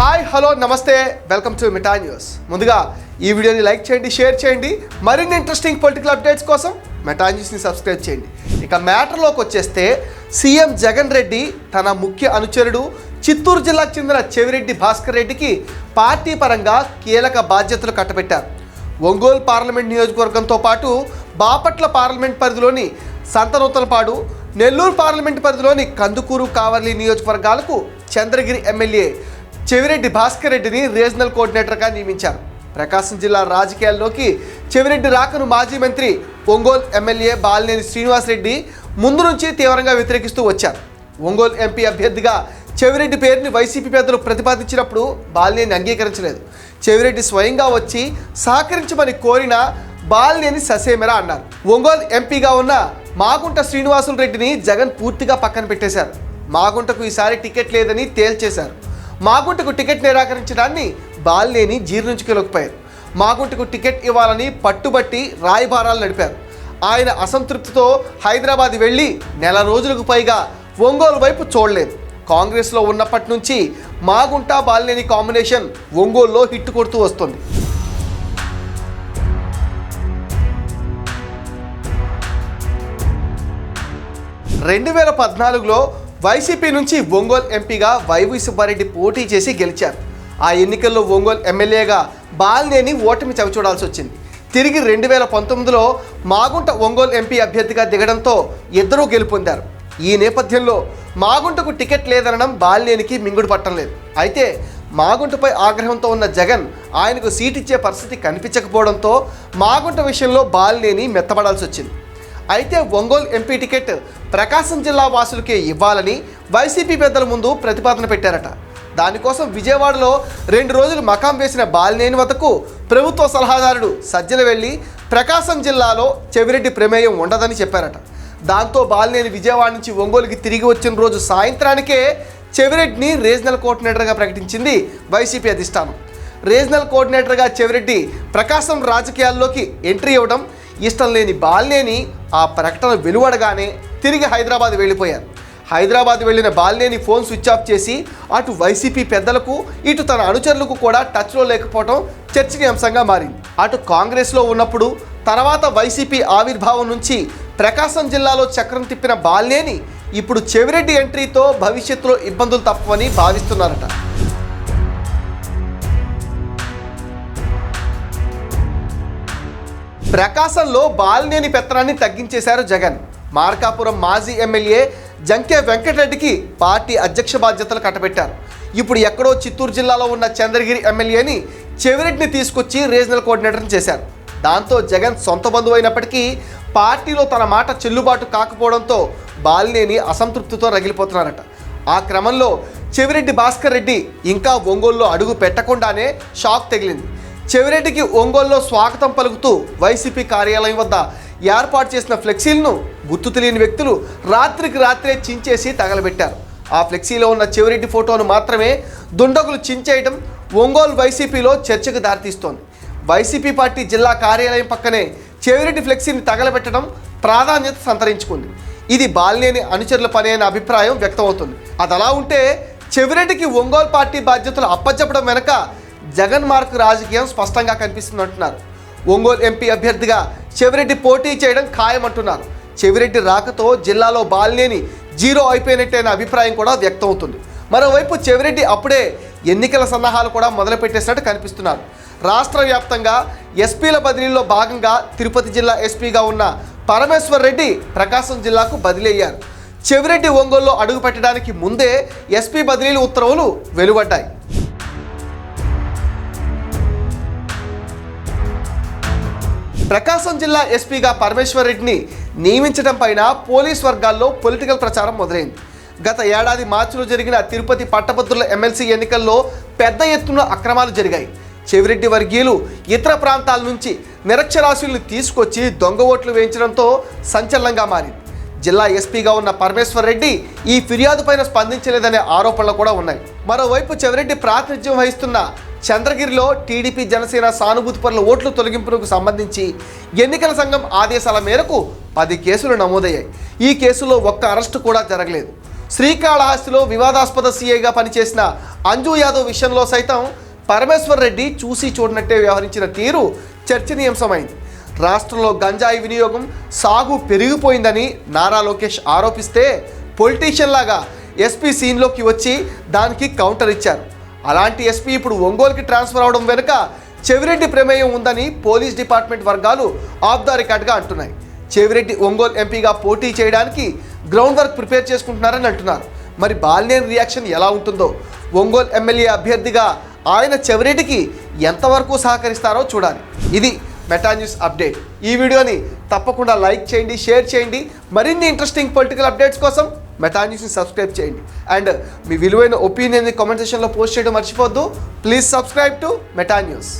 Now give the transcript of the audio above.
Hi hello namaste. Welcome to Meta news ముందుగా ఈ వీడియోని లైక్ చేయండి షేర్ చేయండి. మరిన్ని ఇంట్రెస్టింగ్ పొలిటికల్ అప్డేట్స్ కోసం మెటా న్యూస్ని సబ్స్క్రైబ్ చేయండి. ఇక మ్యాటర్లోకి వచ్చేస్తే సీఎం జగన్ రెడ్డి తన ముఖ్య అనుచరుడు చిత్తూరు జిల్లాకు చెందిన చెవిరెడ్డి భాస్కర్ రెడ్డికి పార్టీ పరంగా కీలక బాధ్యతలు కట్టబెట్టారు. ఒంగోలు పార్లమెంట్ నియోజకవర్గంతో పాటు బాపట్ల పార్లమెంట్ పరిధిలోని సంతనూతలపాడు నెల్లూరు పార్లమెంట్ పరిధిలోని కందుకూరు కావర్లి నియోజకవర్గాలకు చంద్రగిరి ఎమ్మెల్యే చెవిరెడ్డి భాస్కర్ రెడ్డిని రీజనల్ కోఆర్డినేటర్గా నియమించారు. ప్రకాశం జిల్లా రాజకీయాల్లోకి చెవిరెడ్డి రాకను మాజీ మంత్రి ఒంగోలు ఎమ్మెల్యే బాలినేని శ్రీనివాసరెడ్డి ముందు నుంచి తీవ్రంగా వ్యతిరేకిస్తూ వచ్చారు. ఒంగోలు ఎంపీ అభ్యర్థిగా చెవిరెడ్డి పేరుని వైసీపీ పెద్దలు ప్రతిపాదించినప్పుడు బాలినేని అంగీకరించలేదు. చెవిరెడ్డి స్వయంగా వచ్చి సహకరించమని కోరిన బాలినేని ససేమెరా అన్నారు. ఒంగోలు ఎంపీగా ఉన్న మాగుంట శ్రీనివాసులు రెడ్డిని జగన్ పూర్తిగా పక్కన పెట్టేశారు. మాగుంటకు ఈసారి టికెట్ లేదని తేల్చేశారు. మాగుంటకు టికెట్ నిరాకరించడాన్ని బాలినేని జీర్ణించుకోలేకపోయారు మాగుంటకు టికెట్ ఇవ్వాలని పట్టుబట్టి రాయబారాలు నడిపారు. ఆయన అసంతృప్తితో హైదరాబాద్ వెళ్ళి నెల రోజులకు పైగా ఒంగోలు వైపు చూడలేదు. కాంగ్రెస్లో ఉన్నప్పటి నుంచి మాగుంట బాలినేని కాంబినేషన్ ఒంగోలులో హిట్ కొడుతూ వస్తుంది. రెండు వేల పద్నాలుగులో వైసీపీ నుంచి ఒంగోలు ఎంపీగా వైవి సుబ్బారెడ్డి పోటీ చేసి గెలిచారు. ఆ ఎన్నికల్లో ఒంగోలు ఎమ్మెల్యేగా బాలినేని ఓటమి చవిచూడాల్సి వచ్చింది. తిరిగి రెండు వేల పంతొమ్మిదిలో మాగుంట ఒంగోలు ఎంపీ అభ్యర్థిగా దిగడంతో ఇద్దరూ గెలుపొందారు ఈ నేపథ్యంలో మాగుంటకు టికెట్ లేదనడం బాలినేనికి మింగుడు పట్టం లేదు. అయితే మాగుంటపై ఆగ్రహంతో ఉన్న జగన్ ఆయనకు సీట్ ఇచ్చే పరిస్థితి కనిపించకపోవడంతో మాగుంట విషయంలో బాలినేని మెత్తబడాల్సి వచ్చింది. అయితే ఒంగోలు ఎంపీ టికెట్ ప్రకాశం జిల్లా వాసులకే ఇవ్వాలని వైసీపీ పెద్దల ముందు ప్రతిపాదన పెట్టారట. దానికోసం విజయవాడలో రెండు రోజులు మకాం వేసిన బాలినేని వద్దకు ప్రభుత్వ సలహాదారుడు సజ్జల వెళ్ళి ప్రకాశం జిల్లాలో చెవిరెడ్డి ప్రమేయం ఉండదని చెప్పారట. దాంతో బాలినేని విజయవాడ నుంచి ఒంగోలుకి తిరిగి వచ్చిన రోజు సాయంత్రానికే చెవిరెడ్డిని రీజనల్ కోఆర్డినేటర్గా ప్రకటించింది వైసీపీ అధిష్టానం. రీజనల్ కోఆర్డినేటర్గా చెవిరెడ్డి ప్రకాశం రాజకీయాల్లోకి ఎంట్రీ ఇవ్వడం ఇష్టం లేని బాలినేని ఆ ప్రకటన వెలువడగానే తిరిగి హైదరాబాద్ వెళ్ళిపోయారు. హైదరాబాద్ వెళ్ళిన బాలినేని ఫోన్ స్విచ్ ఆఫ్ చేసి అటు వైసీపీ పెద్దలకు ఇటు తన అనుచరులకు కూడా టచ్లో లేకపోవడం చర్చనీయాంశంగా మారింది. అటు కాంగ్రెస్లో ఉన్నప్పుడు తర్వాత వైసీపీ ఆవిర్భావం నుంచి ప్రకాశం జిల్లాలో చక్రం తిప్పిన బాలినేని ఇప్పుడు చెవిరెడ్డి ఎంట్రీతో భవిష్యత్తులో ఇబ్బందులు తప్పవని భావిస్తున్నారట. ప్రకాశంలో బాలినేని పెత్తనాన్ని తగ్గించేశారు జగన్. మార్కాపురం మాజీ ఎమ్మెల్యే జంకే వెంకటరెడ్డికి పార్టీ అధ్యక్ష బాధ్యతలు కట్టబెట్టారు. ఇప్పుడు ఎక్కడో చిత్తూరు జిల్లాలో ఉన్న చంద్రగిరి ఎమ్మెల్యేని చెవిరెడ్డిని తీసుకొచ్చి రీజనల్ కోఆర్డినేటర్ని చేశారు. దాంతో జగన్ సొంత బంధువు అయినప్పటికీ పార్టీలో తన మాట చెల్లుబాటు కాకపోవడంతో బాలినేని అసంతృప్తితో రగిలిపోతున్నారట. ఆ క్రమంలో చెవిరెడ్డి భాస్కర్ రెడ్డి ఇంకా ఒంగోలులో అడుగు పెట్టకుండానే షాక్ తగిలింది. చెవిరెడ్డికి ఒంగోలులో స్వాగతం పలుకుతూ వైసీపీ కార్యాలయం వద్ద ఏర్పాటు చేసిన ఫ్లెక్సీలను గుర్తు తెలియని వ్యక్తులు రాత్రికి రాత్రే చించేసి తగలబెట్టారు. ఆ ఫ్లెక్సీలో ఉన్న చెవిరెడ్డి ఫోటోను మాత్రమే దుండగులు చించేయడం ఒంగోలు వైసీపీలో చర్చకు దారితీస్తోంది. వైసీపీ పార్టీ జిల్లా కార్యాలయం పక్కనే చెవిరెడ్డి ఫ్లెక్సీని తగలబెట్టడం ప్రాధాన్యత సంతరించుకుంది. ఇది బాలినేని అనుచరుల పని అనే అభిప్రాయం వ్యక్తమవుతుంది. అది అలా ఉంటే చెవిరెడ్డికి ఒంగోలు పార్టీ బాధ్యతలు అప్పచెప్పడం వెనక జగన్ మార్క్ రాజకీయం స్పష్టంగా కనిపిస్తుందంటున్నారు. ఒంగోలు ఎంపీ అభ్యర్థిగా చెవిరెడ్డి పోటీ చేయడం ఖాయమంటున్నారు. చెవిరెడ్డి రాకతో జిల్లాలో బాలినేని జీరో అయిపోయినట్టైన అభిప్రాయం కూడా వ్యక్తమవుతుంది. మరోవైపు చెవిరెడ్డి అప్పుడే ఎన్నికల సన్నాహాలు కూడా మొదలుపెట్టేసినట్టు కనిపిస్తున్నారు. రాష్ట్ర వ్యాప్తంగా ఎస్పీల బదిలీలో భాగంగా తిరుపతి జిల్లా ఎస్పీగా ఉన్న పరమేశ్వర్ రెడ్డి ప్రకాశం జిల్లాకు బదిలీ అయ్యారు చెవిరెడ్డి ఒంగోలులో అడుగు పెట్టడానికి ముందే ఎస్పీ బదిలీలు ఉత్తర్వులు వెలువడ్డాయి. ప్రకాశం జిల్లా ఎస్పీగా పరమేశ్వర్ రెడ్డిని నియమించడం పైన పోలీస్ వర్గాల్లో పొలిటికల్ ప్రచారం మొదలైంది. గత ఏడాది మార్చిలో జరిగిన తిరుపతి పట్టభద్రుల ఎమ్మెల్సీ ఎన్నికల్లో పెద్ద ఎత్తున అక్రమాలు జరిగాయి. చెవిరెడ్డి వర్గీయులు ఇతర ప్రాంతాల నుంచి నిరక్షరాస్యుల్ని తీసుకొచ్చి దొంగ ఓట్లు వేయించడంతో సంచలనంగా మారింది. జిల్లా ఎస్పీగా ఉన్న పరమేశ్వర్ రెడ్డి ఈ ఫిర్యాదు పైన స్పందించలేదనే ఆరోపణలు కూడా ఉన్నాయి. మరోవైపు చెవిరెడ్డి ప్రాతినిధ్యం వహిస్తున్న చంద్రగిరిలో టీడీపీ జనసేన సానుభూతి పనుల ఓట్లు తొలగింపునకు సంబంధించి ఎన్నికల సంఘం ఆదేశాల మేరకు పది కేసులు నమోదయ్యాయి. ఈ కేసులో ఒక్క అరెస్టు కూడా జరగలేదు. శ్రీకాళహస్తిలో వివాదాస్పద సీఐగా పనిచేసిన అంజు యాదవ్ విషయంలో సైతం పరమేశ్వర్ రెడ్డి చూసి చూడనట్టే వ్యవహరించిన తీరు చర్చనీయాంశమైంది. రాష్ట్రంలో గంజాయి వినియోగం సాగు పెరిగిపోయిందని నారా లోకేష్ ఆరోపిస్తే పొలిటీషియన్ లాగా ఎస్పీ సీన్లోకి వచ్చి దానికి కౌంటర్ ఇచ్చారు. అలాంటి ఎస్పీ ఇప్పుడు ఒంగోలుకి ట్రాన్స్ఫర్ అవడం వెనుక చెవిరెడ్డి ప్రమేయం ఉందని పోలీస్ డిపార్ట్మెంట్ వర్గాలు ఆఫ్ ద రికార్డ్గా అంటున్నాయి. చెవిరెడ్డి ఒంగోలు ఎంపీగా పోటీ చేయడానికి గ్రౌండ్ వర్క్ ప్రిపేర్ చేసుకుంటున్నారని అంటున్నారు. మరి బాలినేని రియాక్షన్ ఎలా ఉంటుందో? ఒంగోలు ఎమ్మెల్యే అభ్యర్థిగా ఆయన చెవిరెడ్డికి ఎంతవరకు సహకరిస్తారో చూడాలి. ఇది మెటా న్యూస్ అప్డేట్. ఈ వీడియోని తప్పకుండా లైక్ చేయండి షేర్ చేయండి. మరిన్ని ఇంట్రెస్టింగ్ పొలిటికల్ అప్డేట్స్ కోసం మెటా న్యూస్ని సబ్స్క్రైబ్ చేయండి అండ్ uh, మీ విలువైన ఒపీనియన్ని కామెంట్ సెక్షన్లో పోస్ట్ చేయడం మర్చిపోవద్దు. Please subscribe to Meta news